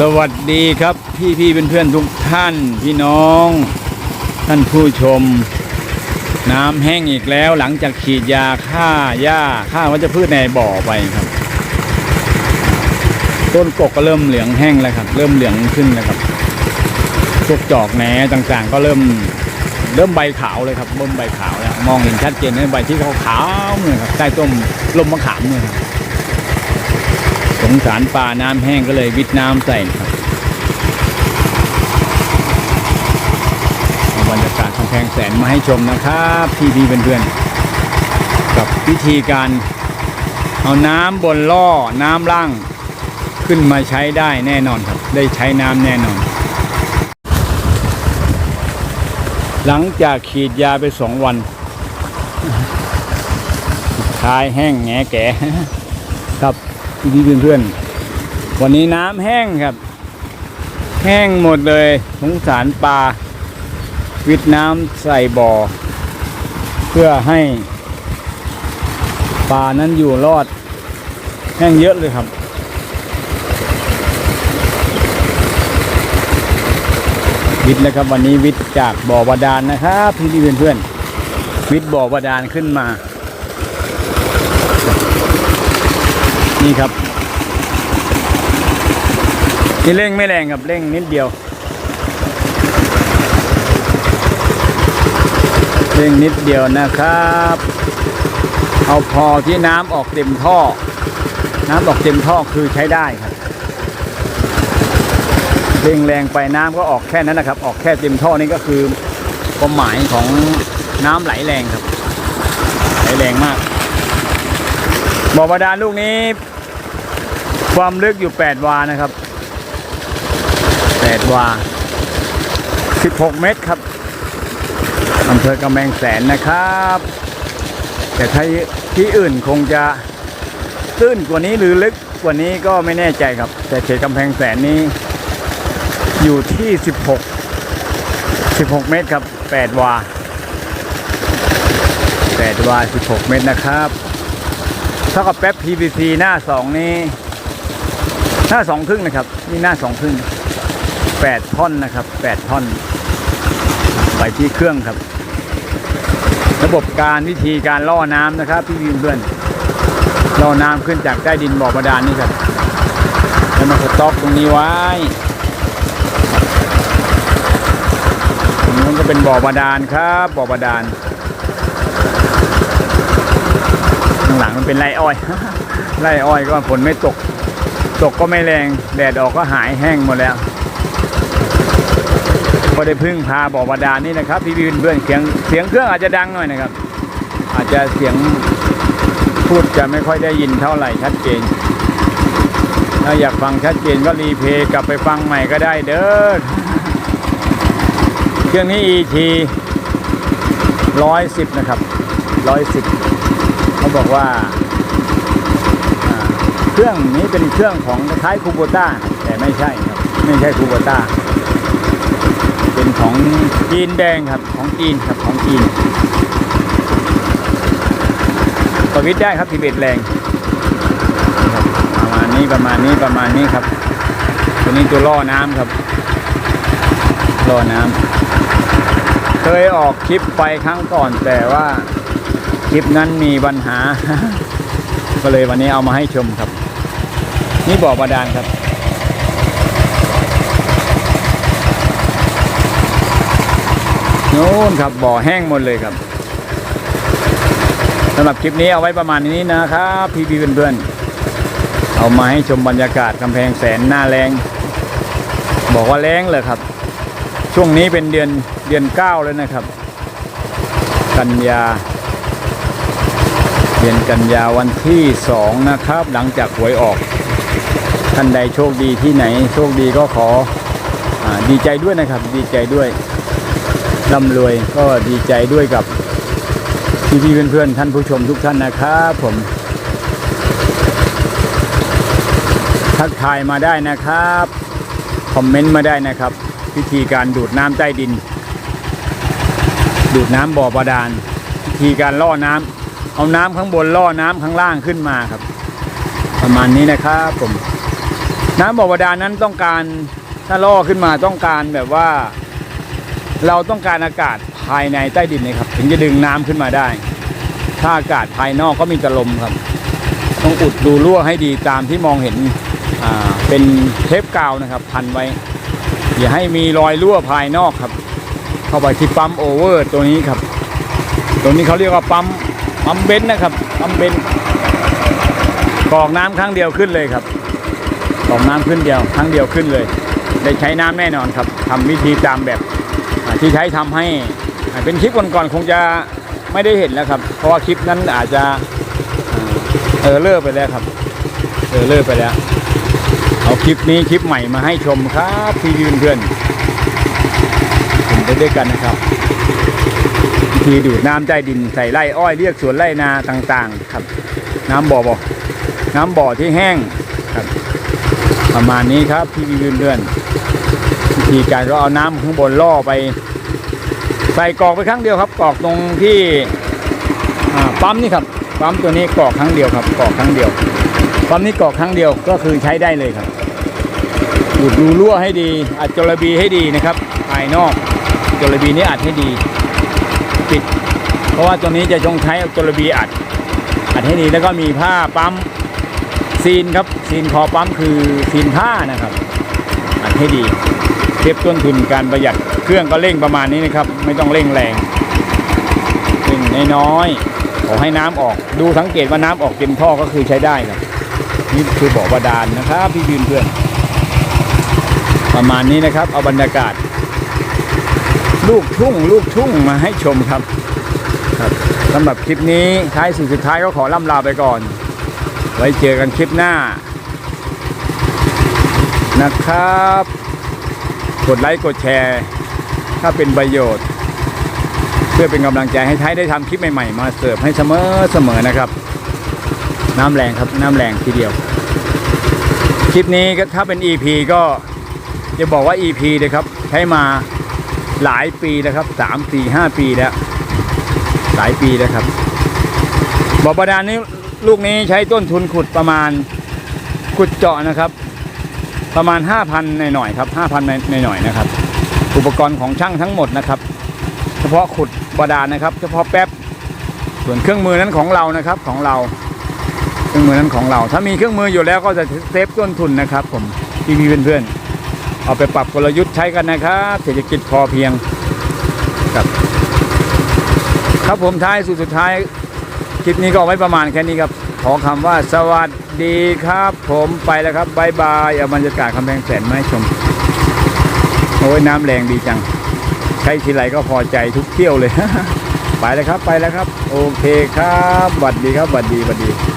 สวัสดีครับพี่พี่เพื่อนเพื่อนๆทุกท่านพี่น้อง ท่านผู้ชม น้ำแห้งอีกแล้วหลังจากฉีดยาฆ่าหญ้าฆ่าวัชพืชในบ่อไปครับ ต้นกกก็เริ่มเหลืองแห้งแล้วครับ เริ่มเหลืองขึ้นแล้วครับพวกจอกแหนต่างๆ ก็เริ่มเริ่มใบขาวเลยครับเริ่มใบขาวแล้วมองเห็นชัดเจนเลยใบที่ขาวๆเนี่ยครับใต้ต้นลมมะขามเนี่ยครับ สงสารปลาน้ำแห้งก็เลยวิทน้ำใส่ครับบรรยากาศกำแพงแสนมาให้ชมนะครับพี่พี่เพื่อนๆกับวิธีการเอาน้ำบนล่อน้ำล่างขึ้นมาใช้ได้แน่นอนครับ ได้ใช้น้ำแน่นอน หลังจากขีดยาไปสองวันท้ายแห้งแงแก่ครับ พี่เพื่อนๆวันนี้น้ำแห้งครับ แห้งหมดเลยสงสารปลาวิทน้ำใส่บ่อ เพื่อให้ปลานั้นอยู่รอด แห้งเยอะเลยครับวิทย์แล้วครับวันนี้วิทย์จากบ่อบาดาลนะครับพี่เพื่อนๆวิทย์บ่อบาดาลขึ้นมา นี่ครับ นี่เร่งไม่แรงครับเร่งนิดเดียว เร่งนิดเดียวนะครับ เอาพอที่น้ำออกเต็มท่อ น้ำออกเต็มท่อคือใช้ได้ครับเร่งแรงไปน้ำก็ออกแค่นั้นนะครับ ออกแค่เต็มท่อนี่ก็คือความหมายของน้ำไหลแรงครับไหลแรงมากบ่อบาดาลลูกนี้ ความลึกอยู่ 8 วานะครับ 8 วา 16 เมตรครับอำเภอกำแพงแสนนะครับ แต่ถ้าที่อื่นคงจะตื้นกว่านี้หรือลึกกว่านี้ก็ไม่แน่ใจครับ แต่เขตกำแพงแสนนี้ อยู่ที่ 16 16 เมตรครับ 8 วา 8 วา 16 เมตรนะครับเท่ากับแป๊บ PVC หน้าสองนี้ หน้าสองครึ่งนะครับ นี่หน้าสองครึ่งแปดท่อนนะครับแปดท่อน ไปที่เครื่องครับ ระบบการวิธีการล่อน้ำนะครับพี่วินเพื่อนล่อน้ำขึ้นจากใต้ดินบ่อบาดาลนี่ครับแล้วมาสต็อกตรงนี้ไว้ตรงนู้นก็เป็นบ่อบาดาลครับ บ่อบาดาลข้างหลังมันเป็นไรอ้อย ไรอ้อยก็ฝนไม่ตก ตกก็ไม่แรง แดดออกก็หายแห้งหมดแล้วก็ได้พึ่งพาบ่อบาดาลนี่นะครับ พี่พี่เพื่อนๆเสียงเสียงเครื่องอาจจะดังหน่อยนะครับ อาจจะเสียงพูดจะไม่ค่อยได้ยินเท่าไหร่ชัดเจน ถ้าอยากฟังชัดเจนก็รีเพย์กลับไปฟังใหม่ก็ได้เด้อเครื่องนี้ ET ร้อยสิบนะครับร้อยสิบเขาบอกว่า รื่องนี้เป็นเครื่องของคล้ายคูโบต้าแต่ไม่ใช่ครับไม่ใช่คูโบต้าเป็นของจีนแดงครับของจีนครับของจีนประวิตได้ครับทีเบ็ดแรงประมาณนี้ประมาณนี้ประมาณนี้ครับตัวนี้ตัวล่อน้ำครับล่อน้ำเคยออกคลิปไปครั้งก่อนแต่ว่าคลิปนั้นมีปัญหา ก็เลยวันนี้เอามาให้ชมครับ นี่บ่อบาดาลครับ โน่นครับบ่อแห้งหมดเลยครับสำหรับคลิปนี้เอาไว้ประมาณนี้นะครับพี่พี่เพื่อนๆเอามาให้ชมบรรยากาศกำแพงแสนหน้าแรงบอกว่าแรงเลยครับ ช่วงนี้เป็นเดือนเดือนเก้าแล้วนะครับ กันยาเดือนกันยาวันที่สองนะครับ หลังจากหวยออก ท่านใดโชคดีที่ไหน โชคดีก็ขออดีใจด้วยนะครับ ดีใจด้วยร่ำรวยก็ดีใจด้วยกับพี่พี่ๆเพื่อนๆท่านผู้ชมทุกท่านนะครับผม ทักทายมาได้นะครับคอมเมนต์มาได้นะครับวิธีการดูดน้ำใต้ดิน ดูดน้ำบ่อบาดาลวิธีการล่อน้ำเอาน้ำข้างบนล่อน้ำข้างล่างขึ้นมาครับ ประมาณนี้นะครับผม น้ำบ่อบาดาลนั้นต้องการถ้าล่อขึ้นมาต้องการแบบว่า เราต้องการอากาศภายในใต้ดินนะครับ ถึงจะดึงน้ำขึ้นมาได้ ถ้าอากาศภายนอกก็มีแต่ลมครับ ต้องอุดรูรั่วให้ดีตามที่มองเห็นอ่าเป็นเทปกาวนะครับ พันไว้ อย่าให้มีรอยรั่วภายนอกครับ เข้าไปที่ปั๊มโอเวอร์ตัวนี้ครับตรงนี้เขาเรียกว่าปั๊มปั๊มเบนซ์นะครับปั๊มเบนซ์กรอกน้ำครั้งเดียวขึ้นเลยครับ กรอกน้ำขึ้นเดียวครั้งเดียวขึ้นเลย ได้ใช้น้ำแน่นอนครับทำวิธีตามแบบที่ใช้ทำให้เป็นคลิปก่อนๆคงจะไม่ได้เห็นแล้วครับ เพราะว่าคลิปนั้นอาจจะเออเลิกไปแล้วครับเออเลิกไปแล้ว เอาคลิปนี้คลิปใหม่มาให้ชมครับพี่ยืนเพื่อนผมไปด้วยกันนะครับวิธีดูดน้ำใต้ดินใส่ไร่อ้อยเรียกสวนไร่นาต่างๆ ครับ น้ำบ่อบ่อน้ำบ่อที่แห้งครับ ประมาณนี้ครับพี่ยืนเพื่อนวิธีการก็เอาน้ำข้างบนล่อไป ใส่กรอกไปครั้งเดียวครับกรอกตรงที่ปั๊มนี่ครับปั๊มตัวนี้กรอกครั้งเดียวครับกรอกครั้งเดียวปั๊มนี้กรอกครั้งเดียวก็คือใช้ได้เลยครับดูดดูรั่วให้ดี อัดจระบีให้ดีนะครับ ภายนอกจระบีนี้อัดให้ดีปิด เพราะว่าตัวนี้จะจงใช้จระบีอัด อัดให้ดีแล้วก็มีผ้าปั๊ม ซีนครับซีนคอปั๊มคือซีนผ้านะครับอัดให้ดีเก็บต้นทุนการประหยัดเครื่องก็เร่งประมาณนี้นะครับ ไม่ต้องเร่งแรงเร่งน้อยๆขอให้น้ำออกดูสังเกตว่าน้ำออกเต็มท่อก็คือใช้ได้ครับนี่คือบ่อบาดาลนะครับพี่ยืนเพื่อน ประมาณนี้นะครับ เอาบรรยากาศ ลูกทุ่งลูกทุ่งมาให้ชมครับ ครับสำหรับคลิปนี้ท้ายสุดสุดท้ายก็ขอล่ำลาไปก่อน ไว้เจอกันคลิปหน้า นะครับ กดไลค์กดแชร์ ถ้าเป็นประโยชน์ เพื่อเป็นกำลังใจให้ท้ายได้ทำคลิปใหม่ๆ มาเสิร์ฟให้เสมอเสมอนะครับ น้ำแรงครับน้ำแรงทีเดียว คลิปนี้ก็ถ้าเป็น EP ก็จะบอกว่า EP เลยครับ ใช้มาหลายปีแล้วครับสามสี่ห้าปีแล้ว หลายปีแล้วครับบ่อบาดาลนี้ ลูกนี้ใช้ต้นทุนขุดประมาณขุดเจาะนะครับ ประมาณ 5,000หน่อยๆครับ5,000หน่อยๆนะครับ อุปกรณ์ของช่างทั้งหมดนะครับ เฉพาะขุดบาดาลนะครับ เฉพาะแป๊บส่วนเครื่องมือนั้นของเรานะครับของเรา เครื่องมือนั้นของเรา ถ้ามีเครื่องมืออยู่แล้วก็จะเซฟต้นทุนนะครับผมพี่พี่เพื่อนๆเอาไปปรับกลยุทธ์ใช้กันนะครับเศรษฐกิจพอเพียงครับครับผมท้ายสุดสุดท้าย คลิปนี้ก็ไว้ประมาณแค่นี้ครับ ขอคำว่าสวัสดีครับ ผมไปแล้วครับบายบายเอาบรรยากาศคำแพงแสนมาให้ชมโอ้ยน้ำแรงดีจัง ใช้ทีไรก็พอใจทุกเที่ยวเลย ไปแล้วครับไปแล้วครับ โอเคครับสวัดดีครับสวัดดีสวัดดี